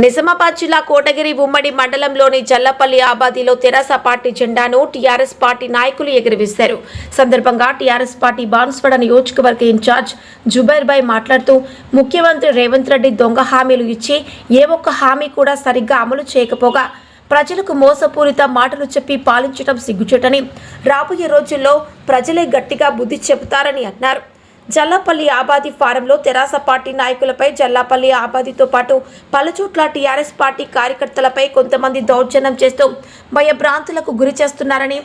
నిజామాబాద్ జిల్లా కోటగిరి ఉమ్మడి మండలంలోని జల్లపల్లి ఆబాదీలో తెరాస పార్టీ జెండాను టీఆర్ఎస్ పార్టీ నాయకులు ఎగురవేశారు. సందర్భంగా టీఆర్ఎస్ పార్టీ బాన్స్వాడ నియోజకవర్గ ఇన్ఛార్జ్ జుబైర్ భాయ్ మాట్లాడుతూ ముఖ్యమంత్రి రేవంత్ రెడ్డి దొంగ హామీలు ఇచ్చి ఏ ఒక్క హామీ కూడా సరిగ్గా అమలు చేయకపోగా ప్రజలకు మోసపూరిత మాటలు చెప్పి పాలించడం సిగ్గుచేటని రాబోయే రోజుల్లో ప్రజలే గట్టిగా బుద్ధి చెబుతారని అన్నారు. జల్లాపల్లి ఆబాది ఫారంలో తెరాస పార్టీ నాయకులపై జల్లాపల్లి ఆబాదితో పాటు పలుచోట్ల టీఆర్ఎస్ పార్టీ కార్యకర్తలపై కొంతమంది దౌర్జన్యం చేస్తూ భయభ్రాంతులకు గురి చేస్తున్నారని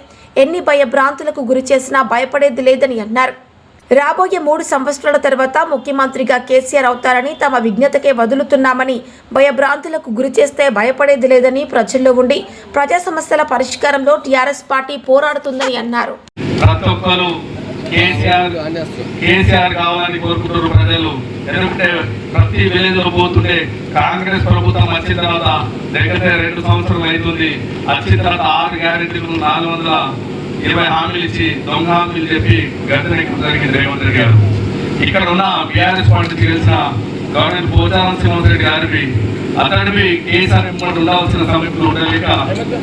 ఎన్ని భయభ్రాంతులకు గురి చేసినా భయపడేది లేదని అన్నారు. రాబోయే మూడు సంవత్సరాల తర్వాత ముఖ్యమంత్రిగా కేసీఆర్ అవుతారని తమ విజ్ఞతకే వదులుతున్నామని భయభ్రాంతులకు గురి చేస్తే భయపడేది లేదని ప్రజల్లో ఉండి ప్రజా సమస్యల పరిష్కారంలో టీఆర్ఎస్ పార్టీ పోరాడుతుందని అన్నారు. కేసీఆర్ కేసీఆర్ కావాలని కోరుకుంటున్నారు ప్రజలు. ఎందుకంటే ప్రతి విలేజ్లో పోతుంటే కాంగ్రెస్ ప్రభుత్వం వచ్చిన తర్వాత దగ్గర రెండు సంవత్సరం అవుతుంది. వచ్చిన తర్వాత ఆరు గ్యారెంటీలు నాలుగు వందల ఇరవై హామీలు ఇచ్చి దొంగ హామీలు చెప్పి గద్దెనెక్కడం జరిగింది రేవంత్ రెడ్డి గారు. ఇక్కడ ఉన్న బీఆర్ఎస్ పార్టీ తెలిసిన గవర్నర్ పోచారం శ్రీనివాస్ రెడ్డి గారివి అతడివి కేసీఆర్ వెంబడి ఉండాల్సిన సమయంలో ఉండలేక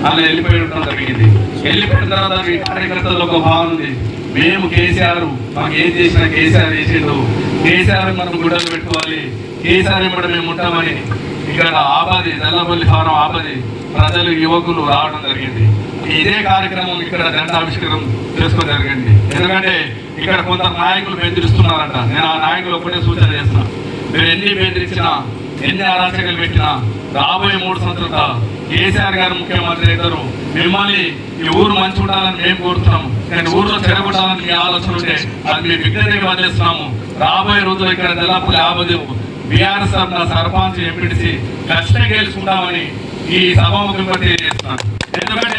అలా వెళ్ళిపోయి ఉండడం జరిగింది. వెళ్ళిపోయిన తర్వాత ఈ కార్యకర్తల్లో ఒక భావన ఉంది. మేము కేసీఆర్ మాకు ఏం చేసినా కేసీఆర్ చేసిండు. కేసీఆర్ మనం గుడ్డలు పెట్టుకోవాలి. కేసీఆర్ వెంబడి మేము ఉంటామని. ఇక్కడ ఆబాది నల్లపల్లి ఫారం ఆబాది ప్రజలు యువకులు రావడం జరిగింది. ఇదే కార్యక్రమం ఇక్కడ దండావిష్కరణ చేసుకోవడం జరిగింది. ఎందుకంటే ఇక్కడ కొంత నాయకులు బెదిరిస్తున్నారంట. నేను ఆ నాయకులు ఒకటే సూచన చేస్తున్నా. మీరు ఎన్ని బెదిరించినా ఎన్ని అరాచకలు పెట్టినా రాబోయే మూడు సంవత్సరాల కేసీఆర్ గారు ముఖ్యమంత్రి అవుతారు. మిమ్మల్ని ఈ ఊరు మంచి ఉండాలని మేము కోరుతున్నాము. కానీ ఊర్లో చెడగొట్టాలని మీ ఆలోచన ఉంటే అది మీ విజ్ఞతగా వదిలేస్తున్నాము. రాబోయే రోజుల్లో ఇక్కడ నెల్లపల్లి యాభై బీఆర్ఎస్ తరఫున సర్పంచ్ ఎంపీటీసీ ఖచ్చితంగా గెలుచుకుంటామని ఈ సభాముఖంగా తెలియజేస్తున్నాను ఎందుకంటే